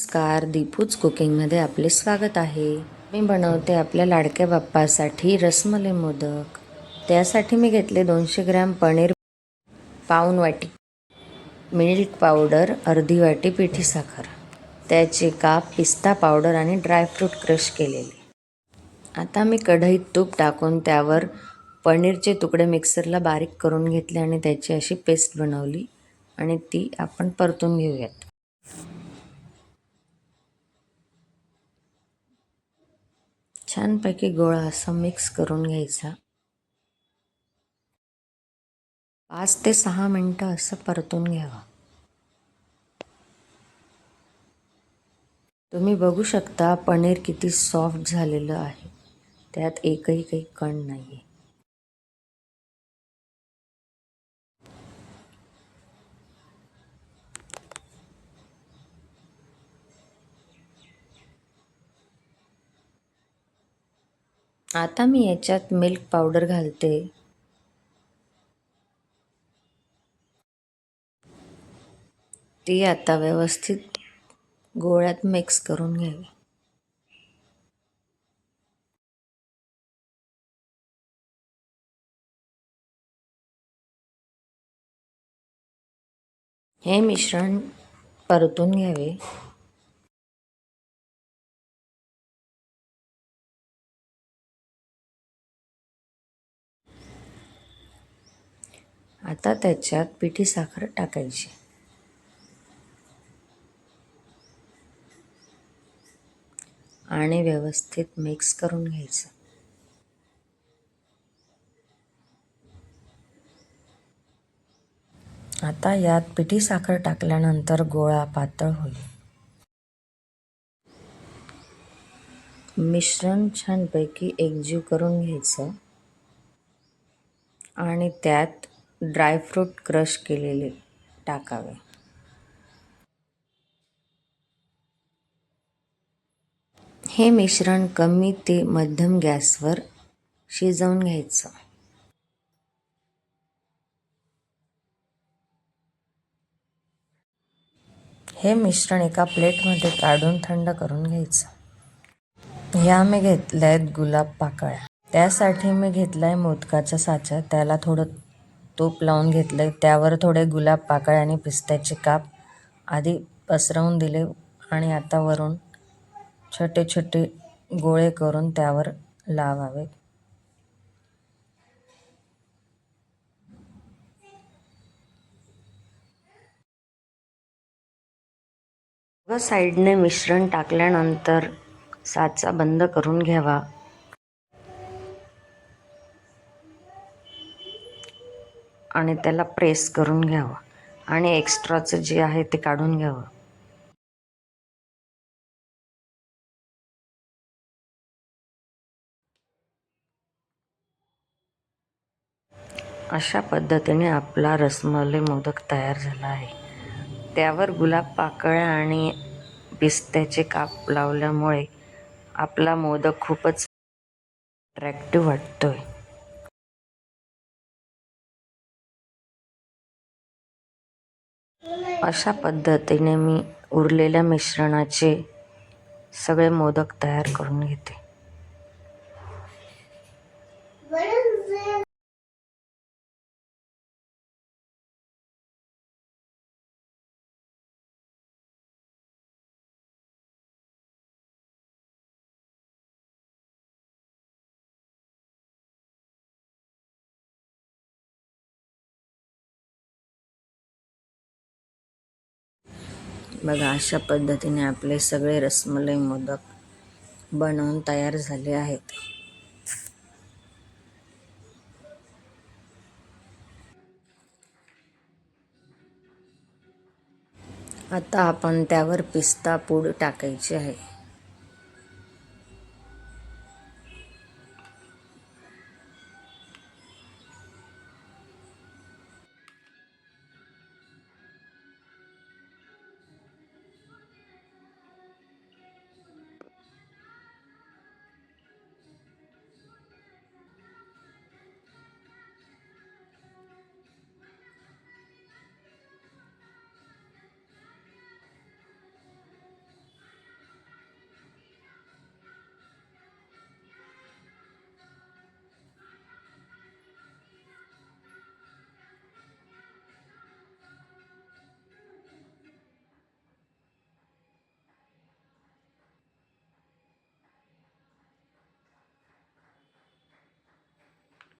नमस्कार दीपूज कुकिंगमध्ये आपले स्वागत आहे. मी बनवते आपल्या लाडक्या बाप्पासाठी रसमलाई मोदक. त्यासाठी मी घेतले दोनशे ग्रॅम पनीर पाऊन वाटी मिल्क पावडर अर्धी वाटी पिठी साखर. त्याचे काप पिस्ता पावडर आणि ड्रायफ्रूट क्रश केलेले. आता मी कढईत तूप टाकून त्यावर पनीरचे तुकडे मिक्सरला बारीक करून घेतले आणि त्याची अशी पेस्ट बनवली आणि ती आपण परतून घेऊयात. छानपैकी गोळा असा मिक्स करून घ्यायचा. पाच ते सहा मिनटं असं परतून घ्यावा. तुम्ही बघू शकता पनीर किती सॉफ्ट झालेलं आहे. त्यात एकही काही कण नाही आहे आता मी याच्यात मिल्क पावडर घालते. ती आता व्यवस्थित गोळ्यात मिक्स करून घ्यावी. हे मिश्रण परतून घ्यावे. आता त्याच्यात पिठी साखर टाकायची. आणि व्यवस्थित मिक्स करून घ्यायचं. आता यात पिठी साखर टाकल्यानंतर गोळा पातळ होईल. मिश्रण छानपैकी एकजीव करून घ्यायचं. आणि त्यात ड्रायफ्रूट क्रश केलेले टाकावे. हे मिश्रण कमी ते मध्यम गॅसवर शिजवून घ्यायचं. हे मिश्रण एका प्लेटमध्ये काढून थंड करून घ्यायचं. ह्या मी घेतल्या आहेत गुलाब पाकळ्या. त्यासाठी मी घेतला आहे मोदकाचा साचा त्याला थोडं तूप लावून घेतलं त्यावर थोडे गुलाब पाकळ्या आणि पिस्त्याचे काप आधी पसरवून दिले आणि आता वरून छोटे छोटे गोळे करून त्यावर लावावे. व साईडने मिश्रण टाकल्यानंतर साचा बंद करून घ्यावा. आणि त्याला प्रेस करून घ्यावं आणि एक्स्ट्राचं जे आहे ते काढून घ्यावं. अशा पद्धतीने आपला रसमलाई मोदक तयार झाला आहे. त्यावर गुलाब पाकळ्या आणि पिस्त्याचे काप लावल्यामुळे आपला मोदक खूपच अट्रॅक्टिव्ह वाटतोय. अशा पद्धतीने मी उरलेल्या मिश्रणाचे सगळे मोदक तयार करून घेते. बघा अशा पद्धतीने आपले सगळे रसमलाई मोदक बनवून तयार झाले आहेत. आता आपण त्यावर पिस्ता पूड टाकायची आहे.